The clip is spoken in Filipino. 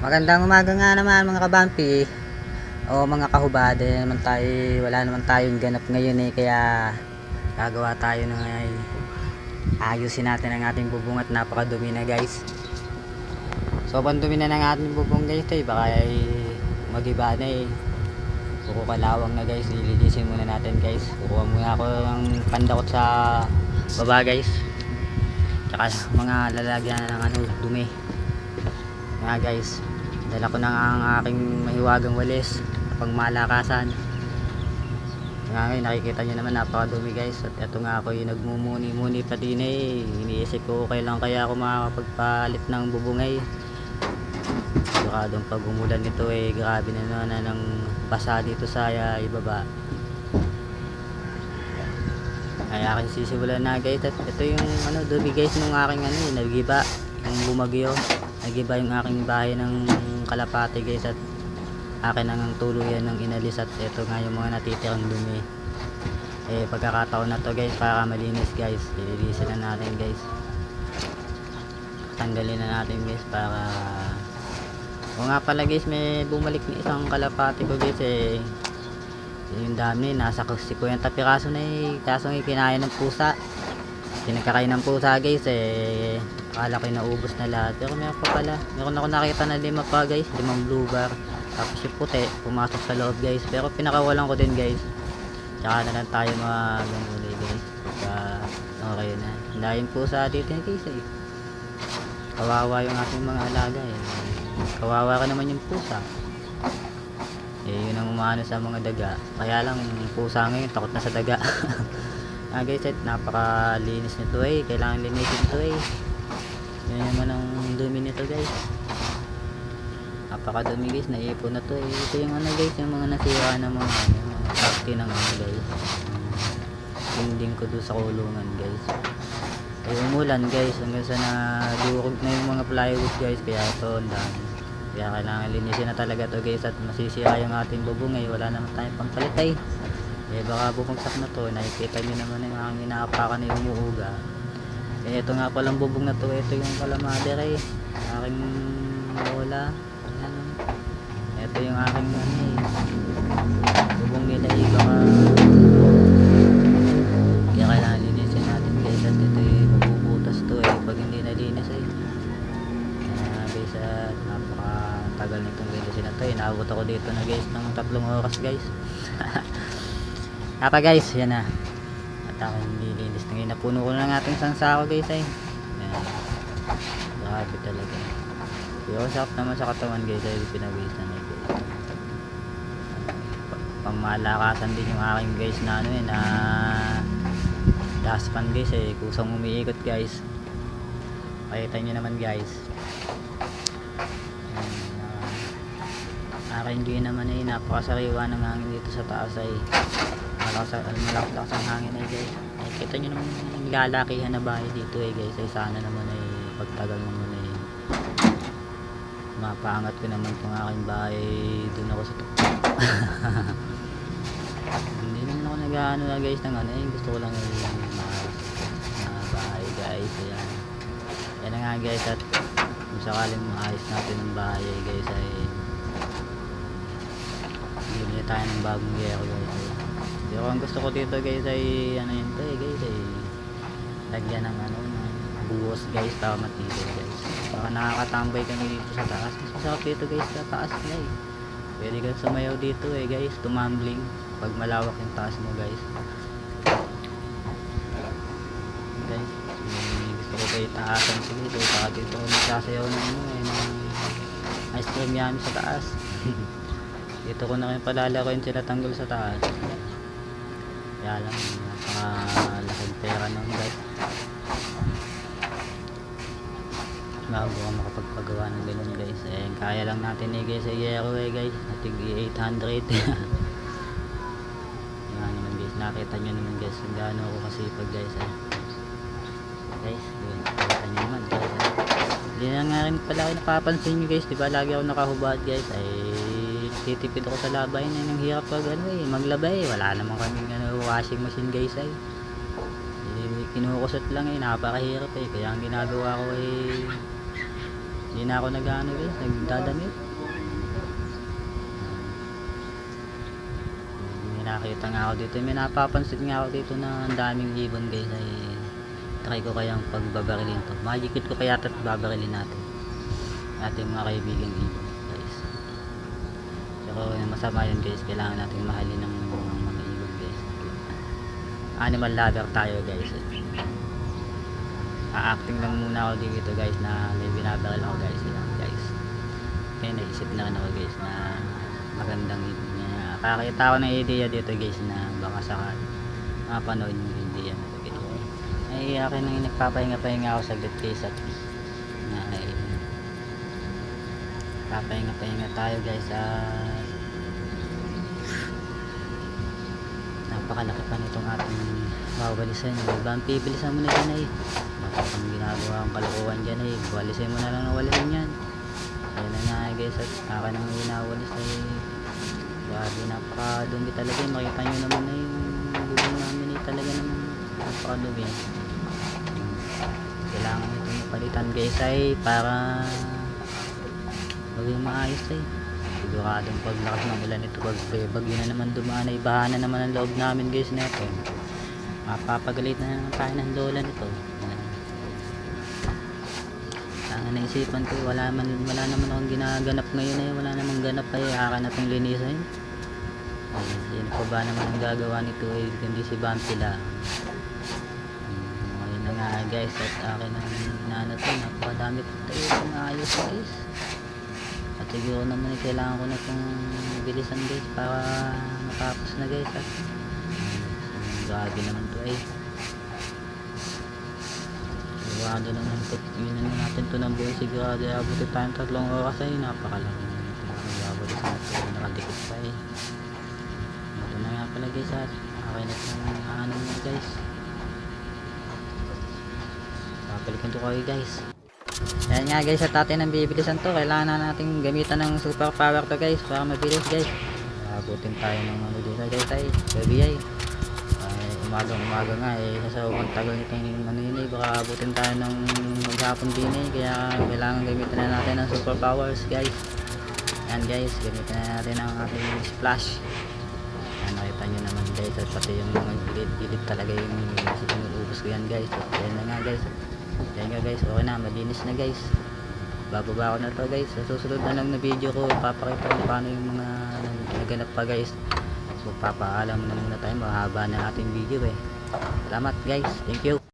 Magandang umaga nga naman mga kabampi. O mga kahubade naman tayo wala naman tayong ganap ngayon eh kaya gagawa tayo ng ay, ayusin natin ang ating bubong at napakadumi na guys. Sobrang dumi na ng ating bubong guys eh. Baka ay magiba na eh. Puro kalawang na guys ililisin muna natin guys. Kukuha muna ako ng pandakot sa baba guys. Tsaka mga lalagyan ng ano dumi nga guys dala ko na ang aking mahiwagang walis pang malakasan nga ngayon nakikita nyo naman napakadumi guys. At eto nga ako yung nagmumuni-muni pa din eh. Iniisip ko kailan kaya ako makakapagpalit ng bubungay. Siguradong pag umulan nito eh grabe na naman ng basa dito sa uh, ibaba. Ay aking sisimulan na guys. At ito yung ano dumi guys nung aking ano eh nagiba yung bumagyo nagiba yung aking bahay ng kalapate guys at akin ang tuluyan ng inalis at ito nga yung mga natitirang dumi. Eh pagkakataon na to guys para malinis guys. Ililisin na natin guys. Tanggalin na natin guys para o nga pala guys may bumalik na isang kalapate ko guys eh. Yung dami nasa 50 piraso na eh. Kaso nga kinaya ng pusa kinakain ng pusa guys eh akala ko naubos na lahat. Pero meron pa pala. Meron ako nakita na lima pa guys. Limang blue bar. Tapos yung puti pumasok sa loob guys. Pero pinakawalan ko din guys. Tsaka na lang tayo maganguli guys. Pagka okay na. Dahil pusa dito na guys eh. Kawawa yung aking mga alaga eh. Kawawa ka naman yung pusa. Eh yun ang umano sa mga daga. Kaya lang pusa ngayon takot na sa daga ah guys eh, napakalinis nito eh. Kailangan linisin ito eh. Yan naman ang dumi nito guys. Napakadumi guys. Naipon na to eh. Ito yung ano guys yung mga nasira na mga ano mga ng ano guys. Dingding ko doon sa kulungan guys. Ay umulan guys. Hanggang sa nadurog na yung mga plywood guys. Kaya ito ang kaya kailangan linisin na talaga to guys. At masisira yung ating bubong eh. Wala naman tayong pampalitay eh baka bumagsak na to nakikita nyo naman yung aking inaapakan na yung umuuga eh ito nga palang bubong na to ito yung kalamader eh aking wala ano ito yung aking ano eh bubong nila eh baka kaya kailangan linisin natin guys at ito eh mabubutas to eh pag hindi nalinis eh. Kaya guys at napakatagal nitong linisin na to eh. Naabot ako dito na guys ng tatlong oras guys Apa guys, yan na. At ako nililinis na ngayon. Napuno ko na ng ating sangsako guys ay. Yan. Grabe talaga. Pero naman sa katawan guys ay pinawisan na guys. Pa- Pamalakasan din yung aking guys na ano eh na daspan guys eh. Kusang umiikot guys. Pakita nyo naman guys. Ah, akin din naman ay napakasariwa ng hangin dito sa taas ay malakas malakas ang hangin ay guys. Ay kita nyo naman lalakihan na bahay dito eh guys. Ay sana naman ay pagtagal naman ay mapaangat ko naman itong aking bahay. Dun ako sa hindi naman ako nag-ano na guys ng ano eh. Gusto ko lang ay bahay guys. Ayan. Yan nga guys at kung sakaling maayos natin ang bahay ay guys ay bibili tayo ng bagong gero guys. ay pero ang gusto ko dito guys ay ano yun to eh guys ay lagyan ng ano buhos guys para matibay guys. Baka nakakatambay kami dito sa taas. Mas masarap dito guys sa taas na eh. Pwede kang sumayaw dito eh guys tumambling pag malawak yung taas mo guys. Guys eh, gusto ko kayo taasan sila dito saka dito ako nagsasayaw ng ano eh ng ice cream yummy sa taas. Dito ko na kayo palalakoyin sila tanggol sa taas kaya lang, napakalaking pera nung guys. Bago ka makapagpagawa ng ganun guys. Eh, kaya lang natin eh guys sa Yero eh guys. Natig 800. Yan naman guys. Nakita nyo naman guys. Kung gaano ako kasipag guys eh. Guys. Nakita nyo naman guys eh. Na nga rin pala kayo napapansin nyo guys. Diba lagi ako nakahubad guys. Ay, titipid ako sa labay na yung hirap pag ano eh, maglabay wala naman kaming ano, washing machine guys ay. Eh, kinukusot lang eh. Napakahirap eh. Kaya ang ginagawa ko eh Hindi na ako nag-ano guys, nagdadamit. Nakita nga ako dito, may napapansin nga ako dito na ang daming ibon guys ay. Try ko kayang pagbabarilin to. Magikit ko kaya at babarilin natin. Ating mga kaibigan ibon Pero masama yun guys, kailangan natin mahalin ng mga ibon guys. Animal lover tayo guys. A-acting lang muna ako dito guys na may binabaril ako guys. Yan, guys. Kaya naisip na ako guys na magandang na kakita ko ng idea dito guys na baka sakali mapanood yung idea na ito. Ay akin nang nagpapahinga-pahinga ako saglit guys at na ay papahinga-pahinga tayo guys at napakalaki pa nitong ating mawalisan yung bampi bilisan mo na dyan ay. Napakang ginagawa ang kalokohan dyan ay walisin mo na lang ng walisin yan. Ayun na nga guys at akin ang winawalis ay. Grabe napakadumi talaga eh. makita nyo naman na yung bubong namin ay talaga naman napakadumi. Kailangan itong mapalitan guys ay para maging maayos ay siguradong paglakas ng ulan ito pag bagyo na naman dumaan ay baha na naman ang loob namin guys na ito mapapagalit na naman tayo ng lola nito. Ang naisipan ko wala, man, wala naman akong ginaganap ngayon eh. Wala namang ganap ay akin na itong linisan ay sino pa ba naman ang gagawa nito ay kundi si Bumpy lang Hmm, ayun na nga guys at akin ang to napakadami po tayo kung ayos guys siguro naman eh, kailangan ko na itong bilisan guys para matapos na guys at um, grabe naman to ay sigurado naman tingnan na natin to ng buhay. Sigurado ay abuti tayong tatlong oras ay napakalaki nagabali sa ito nakadikit pa eh. Ito na nga pala guys at okay na itong ano nga guys. Papalikan to kayo guys Ayan nga guys, at atin ang bibilisan to. Kailangan na natin gamitan ng super power to guys para mabilis guys. Abutin tayo ng ano dito guys ay gabi ay. Ay umaga nga eh sa sobrang tagal nitong ano yun eh baka abutin tayo ng maghapon din eh kaya kailangan gamitin na natin ng super powers guys. Ayan guys, gamitin na natin ang ating splash. Ayan nakita nyo naman guys at pati yung mga gilid-gilid talaga yung sinubos ko yan guys. At ayan na nga guys. Ayan nga guys, okay na, malinis na guys. Bababa ko na to guys. Sa susunod na lang na video ko, papakita ko paano yung mga naganap pa guys. So papaalam na muna tayo, mahaba na ating video eh. Salamat guys, thank you.